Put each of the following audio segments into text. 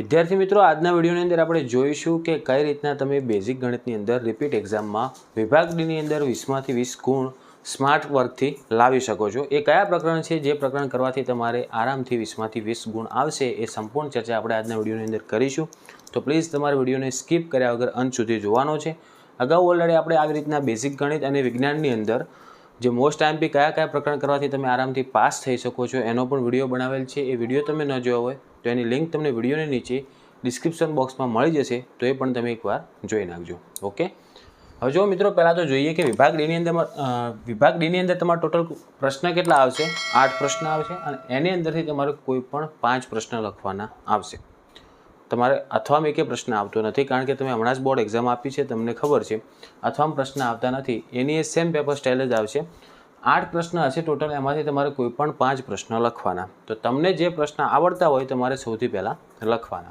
વિદ્યાર્થી મિત્રો, આજના વિડીયોની અંદર આપણે જોઈશું કે કઈ રીતના તમે બેઝિક ગણિતની અંદર રિપીટ એક્ઝામમાં વિભાગ ડીની અંદર વીસમાંથી વીસ ગુણ સ્માર્ટ વર્કથી લાવી શકો છો. એ કયા પ્રકરણ છે? જે પ્રકરણ કરવાથી તમારે આરામથી વીસમાંથી વીસ ગુણ આવશે એ સંપૂર્ણ ચર્ચા આપણે આજના વિડીયોની અંદર કરીશું. તો પ્લીઝ તમારે વિડીયોને સ્કીપ કર્યા વગર અંત સુધી જોવાનો છે. અગાઉ ઓલરેડી આપણે આવી રીતના બેઝિક ગણિત અને વિજ્ઞાનની અંદર જે મોસ્ટ આઈએમપી કયા કયા પ્રકરણ કરવાથી તમે આરામથી પાસ થઈ શકો છો, એનો પણ વીડિયો બનાવેલ છે. એ વીડિયો તમે ન જોયો હોય તો એની લિંક તમને વિડીયોની નીચે ડિસ્ક્રિપ્શન બોક્સમાં મળી જશે, તો એ પણ તમે એકવાર જોઈ નાખજો. ઓકે હવે જો મિત્રો, પહેલાં તો જોઈએ કે વિભાગ ડીની અંદર વિભાગ ડીની અંદર તમારા ટોટલ પ્રશ્ન કેટલા આવશે? આઠ પ્રશ્ન આવશે અને એની અંદરથી તમારે કોઈ પણ પાંચ પ્રશ્ન લખવાના આવશે. તમારે અથવા એકે પ્રશ્ન આવતો નથી, કારણ કે તમે હમણાં જ બોર્ડ એક્ઝામ આપી છે, તમને ખબર છે. અથવા પ્રશ્ન આવતા નથી. એની એ સેમ પેપર સ્ટાઇલ જ આવશે. આઠ પ્રશ્ન હશે ટોટલ એમાંથી તમારે કોઈ પણ પાંચ પ્રશ્ન લખવાના. તો તમને જે પ્રશ્ન આવડતા હોય તમારે સૌથી પહેલાં લખવાના.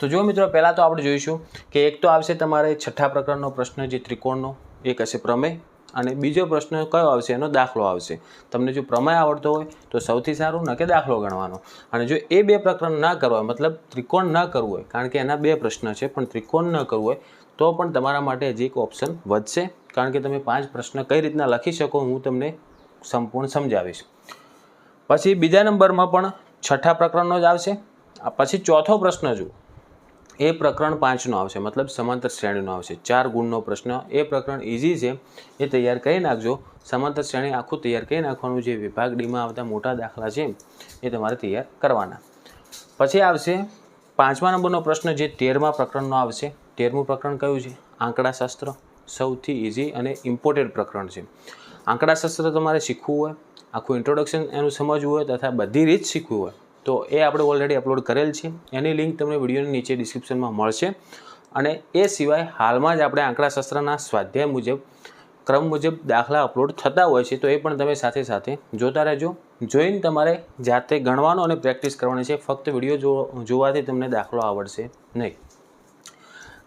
તો જો મિત્રો, પહેલાં તો આપણે જોઈશું કે એક તો આવશે તમારે છઠ્ઠા પ્રકરણનો પ્રશ્ન, જે ત્રિકોણનો, એક હશે પ્રમેય અને બીજો પ્રશ્ન કયો આવશે? એનો દાખલો આવશે. તમને જો પ્રમેય આવડતો હોય, તો સૌથી સારું ન કે દાખલો ગણવાનો. અને જો એ બે પ્રકરણ ના કરવા, મતલબ ત્રિકોણ ન કરવું હોય, કારણ કે એના બે પ્રશ્ન છે, પણ ત્રિકોણ ન કરવું હોય, તો પણ તમારા માટે હજી એક ઓપ્શન વધશે. કારણ કે તમે પાંચ પ્રશ્ન કઈ રીતના લખી શકો, હું તમને સંપૂર્ણ સમજાવીશ. પછી બીજા નંબરમાં પણ છઠ્ઠા પ્રકરણનો જ આવશે. પછી ચોથો પ્રશ્ન જુઓ. એ પ્રકરણ પાંચનો આવશે, મતલબ સમાંતર શ્રેણીનો આવશે. ચાર ગુણનો પ્રશ્ન, એ પ્રકરણ ઇઝી છે, એ તૈયાર કરી નાખજો. સમાંતર શ્રેણી આખું તૈયાર કરી નાખવાનું જે વિભાગ ડીમાં આવતા મોટા દાખલા છે, એ તમારે તૈયાર કરવાના. પછી આવશે પાંચમા નંબરનો પ્રશ્ન, જે તેરમા પ્રકરણનો આવશે. તેરમું પ્રકરણ કયું છે? આંકડાશાસ્ત્ર. સૌથી ઇઝી અને ઇમ્પોર્ટેડ પ્રકરણ છે. આંકડાશાસ્ત્ર તમારે શીખવું હોય, આખું ઇન્ટ્રોડક્શન એનું સમજવું હોય તથા બધી રીત શીખવું હોય તો એ આપણે ઓલરેડી અપલોડ કરેલ છે. એની લિંક તમને વિડીયોની નીચે ડિસ્ક્રિપ્શનમાં મળશે. અને એ સિવાય હાલમાં જ આપણે આંકડાશાસ્ત્રના સ્વાધ્યાય મુજબ, ક્રમ મુજબ દાખલા અપલોડ થતા હોય છે, તો એ પણ તમે સાથે સાથે જોતા રહેજો. જોઈને તમારે જાતે ગણવાનો અને પ્રેક્ટિસ કરવાની છે. ફક્ત વીડિયો જો, જોવાથી તમને દાખલો આવડશે નહીં.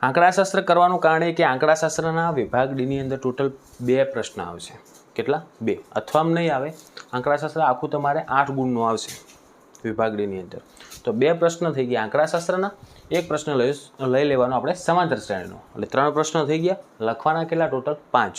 આંકડાશાસ્ત્ર કરવાનું કારણ એ કે આંકડાશાસ્ત્રના વિભાગ ડીની અંદર ટોટલ બે પ્રશ્ન આવશે. કેટલા? બે. અથવામ નહીં આવે. આંકડાશાસ્ત્ર આખું તમારે આઠ ગુણનું આવશે. વિભાગ ડીની અંદર. તો બે પ્રશ્ન થઈ ગયા આંકડાશાસ્ત્રના. એક પ્રશ્ન લઈ લેવાનો આપણે સમાંતર શ્રેણીનો. એટલે ત્રણ પ્રશ્ન થઈ ગયા, લખવાના કેટલા ટોટલ પાંચ.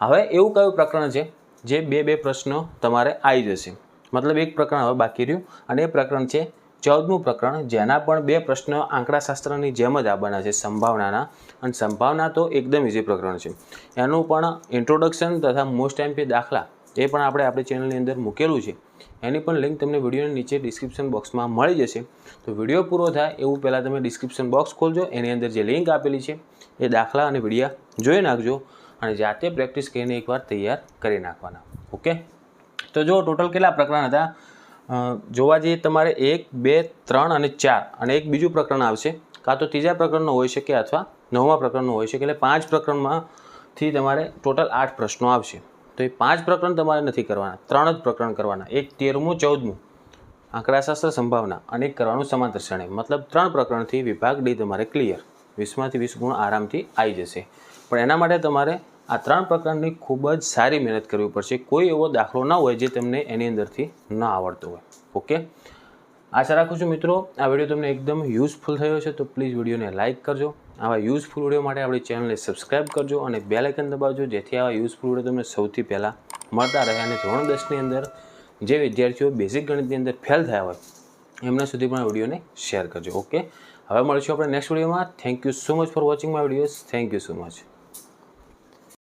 હવે એવું કયું પ્રકરણ છે જે બે બે પ્રશ્નો તમારે આવી જશે? મતલબ એક પ્રકરણ હવે બાકી રહ્યું અને એ પ્રકરણ છે ચૌદમું પ્રકરણ. જેના પણ બે પ્રશ્ન આંકડાશાસ્ત્રની જેમ જ આવવાના છે, સંભાવનાના. અને સંભાવના તો એકદમ ઇઝી પ્રકરણ છે. એનું પણ ઇન્ટ્રોડક્શન તથા મોસ્ટ એમપી દાખલા એ પણ આપણે આપણી ચેનલની અંદર મૂકેલું છે. એની પણ લિંક તમને વિડીયોની નીચે ડિસ્ક્રિપ્શન બોક્સમાં મળી જશે. તો વીડિયો પૂરો થાય એવું પહેલાં તમે ડિસ્ક્રિપ્શન બોક્સ ખોલજો. એની અંદર જે લિંક આપેલી છે, એ દાખલા અને વિડીયા જોઈ નાખજો અને જાતે પ્રેક્ટિસ કરીને એકવાર તૈયાર કરી નાખવાના. ઓકે તો જો ટોટલ કેટલા પ્રકરણ હતા? જોવા જઈએ તમારે એક, બે, ત્રણ અને ચાર અને એક બીજું પ્રકરણ આવશે. કાં તો ત્રીજા પ્રકરણનો હોઈ શકે અથવા નવમા પ્રકરણનો હોઈ શકે. એટલે પાંચ પ્રકરણમાંથી તમારે ટોટલ આઠ પ્રશ્નો આવશે. તો એ પાંચ પ્રકરણ તમારે નથી કરવાના, ત્રણ જ પ્રકરણ કરવાના, એક તેરમું, ચૌદમું. આંકડાશાસ્ત્ર સંભાવના, અને કરવાનું સમાંતર શ્રેણી મતલબ ત્રણ પ્રકરણથી વિભાગ ડી તમારે ક્લિયર વીસમાંથી વીસ ગુણ આરામથી આવી જશે. પણ એના માટે તમારે આ ત્રણ પ્રકરણની ખૂબ જ સારી મહેનત કરવી પડશે. કોઈ એવો દાખલો ન હોય જે તમને એની અંદરથી ન આવડતો હોય. ઓકે? આશા રાખું છું મિત્રો, આ વીડિયો તમને એકદમ યુઝફુલ થયો છે તો પ્લીઝ વિડીયોને લાઇક કરજો. આવા યુઝફુલ વીડિયો માટે આપણી ચેનલને સબસ્ક્રાઇબ કરજો અને બેલ દબાવજો, જેથી આવા યુઝફુલ વીડિયો તમને સૌથી પહેલાં મળતા રહે અને ધોરણ દસની અંદર જે વિદ્યાર્થીઓ બેઝિક ગણિતની અંદર ફેલ થયા હોય, એમના સુધી પણ આ વિડીયોને શેર કરજો ઓકે હવે મળીશું આપણે નેક્સ્ટ વિડીયોમાં thank you so much for watching my videos thank you so much